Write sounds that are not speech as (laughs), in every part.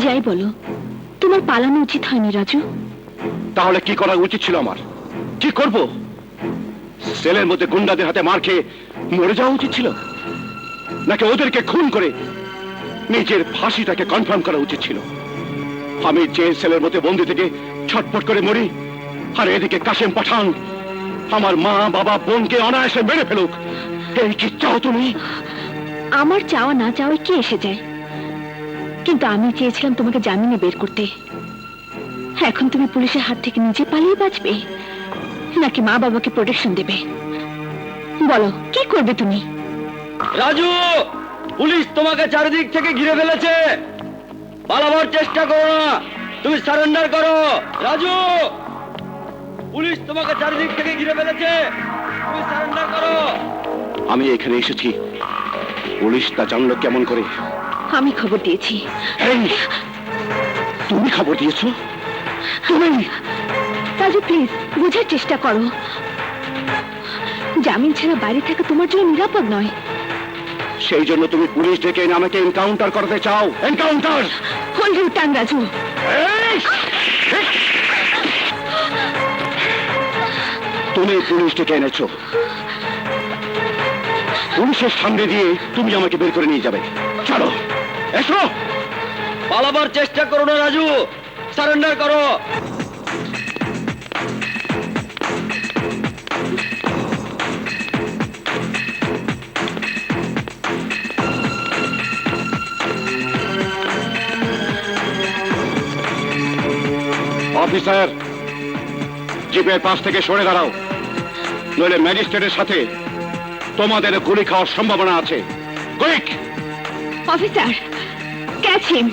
যাই বলো তোমার পালানো উচিত হয়নি রাজু। তাহলে কি করা উচিত ছিল আমার? কি করব? সেলের মধ্যে গুন্ডাদের হাতে মার খেয়ে মরে যাওয়া উচিত ছিল? নাকি ওদেরকে খুন করে নিজের ফাঁসিটাকে কনফার্ম করা উচিত ছিল? আমি যে সেলের মধ্যে বন্দি থেকে ছটফট করে মরি আর এদিকে কাশেম পাঠান আমার মা বাবা বোনকে অনায়াসে মেরে ফেলুক। এই কি চাও তুমি? আমার চাওয়া না চাওয়াই কি এসে যায়? কিন্তু আমি চেয়েছিলাম তোমাকে জামিনে বের করতে। এখন তুমি পুলিশের হাত থেকে নিজে পালিয়ে বাঁচবে নাকি মা বাবাকে প্রোটেকশন দেবে? বলো কি করবে তুমি? রাজু পুলিশ তোমাকে চারিদিক থেকে ঘিরে ফেলেছে। পালাবার চেষ্টা করো না তুমি সারেন্ডার করো। রাজু পুলিশ তোমাকে চারিদিক থেকে ঘিরে ফেলেছে তুমি সারেন্ডার করো। আমি এখানে এসেছি। পুলিশ তা জানলো কেমন করে? আমি খবর দিয়েছি। তুমি খবর দিয়েছ? তুমি? রাজু প্লিজ বোঝার চেষ্টা করো। জামিন ছাড়া বাইরে থাকা তোমার জন্য নিরাপদ নয়। সেই জন্য তুমি পুলিশ ডেকে এনে আমাকে এনকাউন্টার করতে চাও। এনকাউন্টার হোল্ড ইউ টান রাজু। তুমি পুলিশ ডেকে এনেছো। পুলিশের সামনে দিয়ে তুমি আমাকে বের করে নিয়ে যাবে। চলো এসো। পালাবার চেষ্টা করো না রাজু। সারেন্ডার করো। অফিসার জিপের পাশ থেকে সরে দাঁড়াও। নইলে ম্যাজিস্ট্রেটের সাথে তোমাদের গুলি খাওয়ার সম্ভাবনা আছে। কুইক অফিসার হিম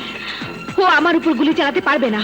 ও আমার উপর গুলি চালাতে পারবে না।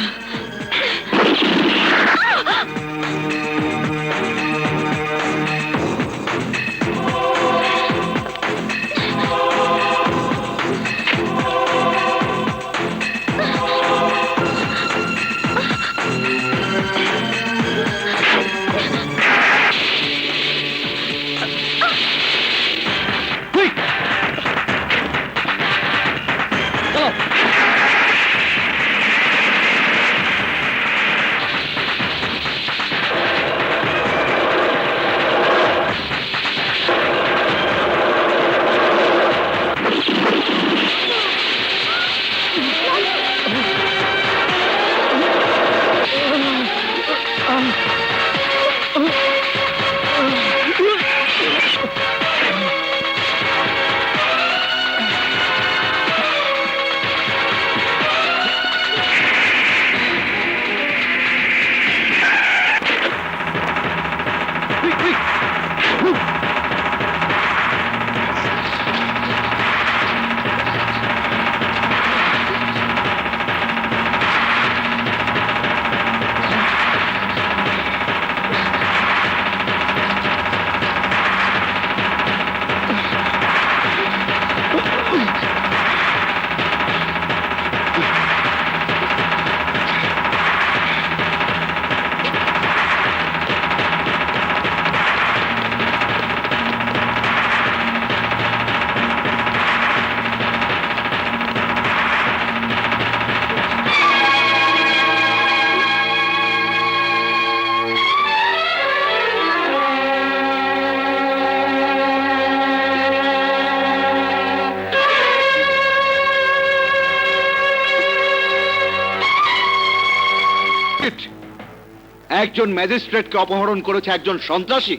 একজন ম্যাজিস্ট্রেটকে অপহরণ করেছে একজন সন্ত্রাসী।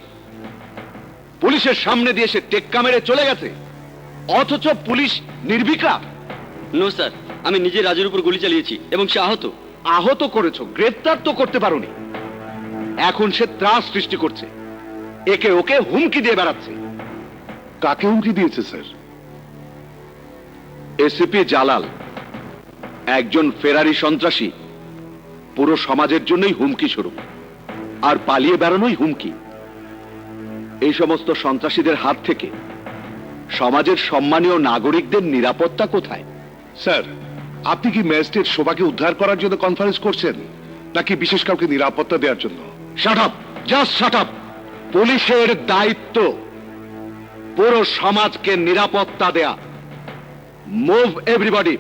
পুলিশের সামনে দিয়ে সে টেক্কা মেরে চলে গেছে। অথচ পুলিশ নির্বিকার। নো স্যার আমি নিজে রাজুর উপর গুলি চালিয়েছি এবং সে আহত। আহত করেছ গ্রেফতার তো করতে পারোনি। এখন সে ত্রাস সৃষ্টি করছে। একে ওকে হুমকি দিয়ে বেড়াচ্ছে। কাকে হুমকি দিয়েছে স্যার? এসিপি জালাল একজন ফেরারি সন্ত্রাসী পুরো সমাজের জন্যই হুমকি স্বরূপ। আর পালিয়ে বেড়ানোই হুমকি। এই সমস্ত সন্ত্রাসীদের হাত থেকে সমাজের সম্মানীয় নাগরিকদের নিরাপত্তা কোথায়? স্যার আপনি কি ম্যাজিস্ট্রেট শোভাকে উদ্ধার করার জন্য কনফারেন্স করছেন নাকি বিশেষ কাউকে নিরাপত্তা দেওয়ার জন্য? Shut up just shut up পুলিশের দায়িত্ব পুরো সমাজকে নিরাপত্তা দেয়া। মুভ এভরিবডি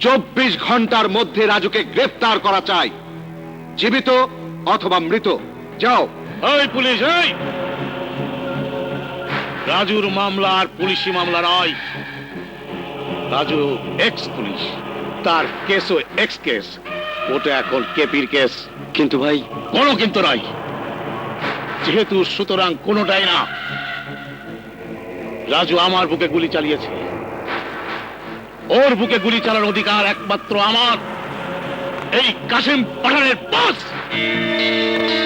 চব্বিশ ঘণ্টার মধ্যে রাজুকে গ্রেফতার করা চাই। জীবিত অথবা মৃত। যাও। ওই পুলিশ ওই রাজুর মামলা আর পুলিশি মামলা নয় রাজু এক্স পুলিশ তার কেসও এক্স কেস। ওটা এখন কেপির কেস। কিন্তু ভাই কোনো কিন্তু নাই যেহেতু সুতরাং কোনোটাই না। রাজু আমার বুকে গুলি চালিয়েছে। ওর বুকে গুলি চালানোর অধিকার একমাত্র আমার। এই কাশিম পাঠানের বস কি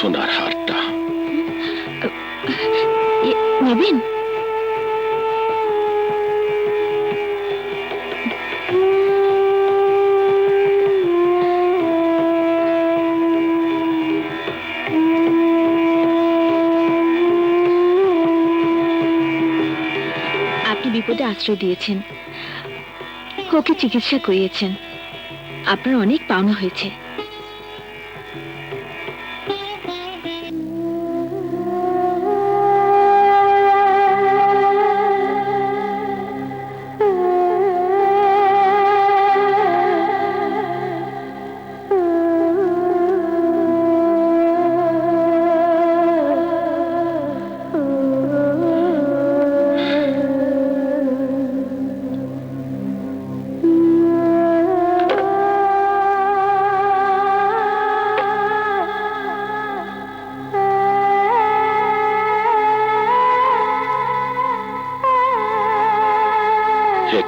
সোনার হারটা। নেবেন? বিপদে আশ্রয় দিয়েছেন। ওকে চিকিৎসা করিয়েছেন। আপনার অনেক পাওনা হয়েছে।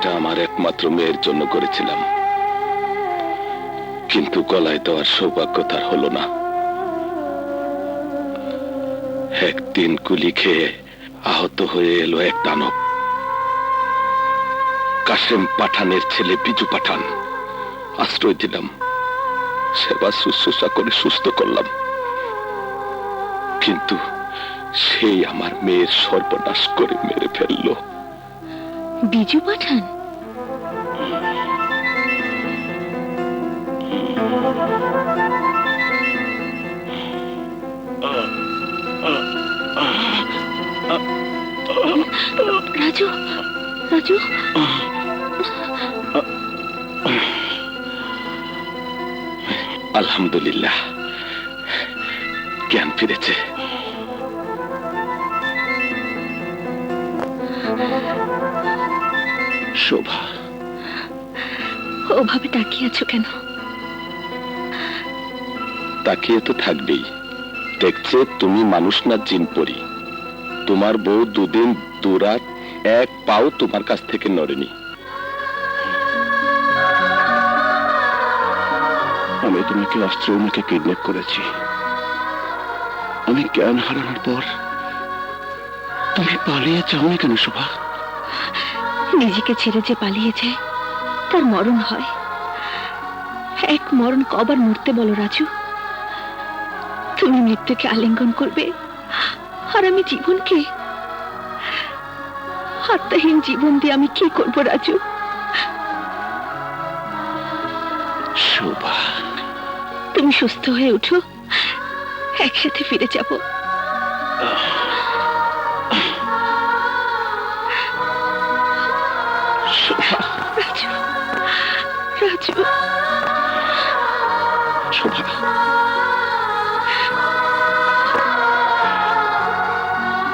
এটা আমার একমাত্র মেয়ের জন্য করেছিলাম। কিন্তু গলায় দেওয়ার সৌভাগ্য তার হলো না। একদিন গুলি খেয়ে আহত হয়ে এলো এক দানব। কাশেম পাঠানের ছেলে বিজু পাঠান। আশ্রয় দিলাম। সেবা শুশ্রূষা করে সুস্থ করলাম। কিন্তু সেই আমার মেয়ের সর্বনাশ করে মেরে ফেলল। বিজু পাঠান। রাজু রাজু। আলহামদুলিল্লাহ। জ্ঞান ফিরেছে। শোভা। ওভাবে তাকিয়ে আছো কেন? তাকিয়ে তো থাকবেই। দেখছে তুমি মানুষ না জিন পরি। তোমার বউ দুদিন দুরাত এক পাও তোমার কাছ থেকে নড়েনি। আমি তোমাকে অস্ত্র আমাকে কিডন্যাপ করেছি। আমি জ্ঞান হারানোর পর তুমি পালিয়ে যাওনি কেন শোভা? নিজেকে ছেড়ে যে পালিয়ে যায় তার মরণ হয়। এক মরণ কবার মরতে বলো রাজু। তুমি মৃত্যুকে আলিঙ্গন করবে আর আমি জীবনকে আত্মাহীন জীবন দিয়ে আমি কি করব রাজু? শোভা। তুমি সুস্থ হয়ে উঠো একসাথে ফিরে যাব। Oh. (laughs)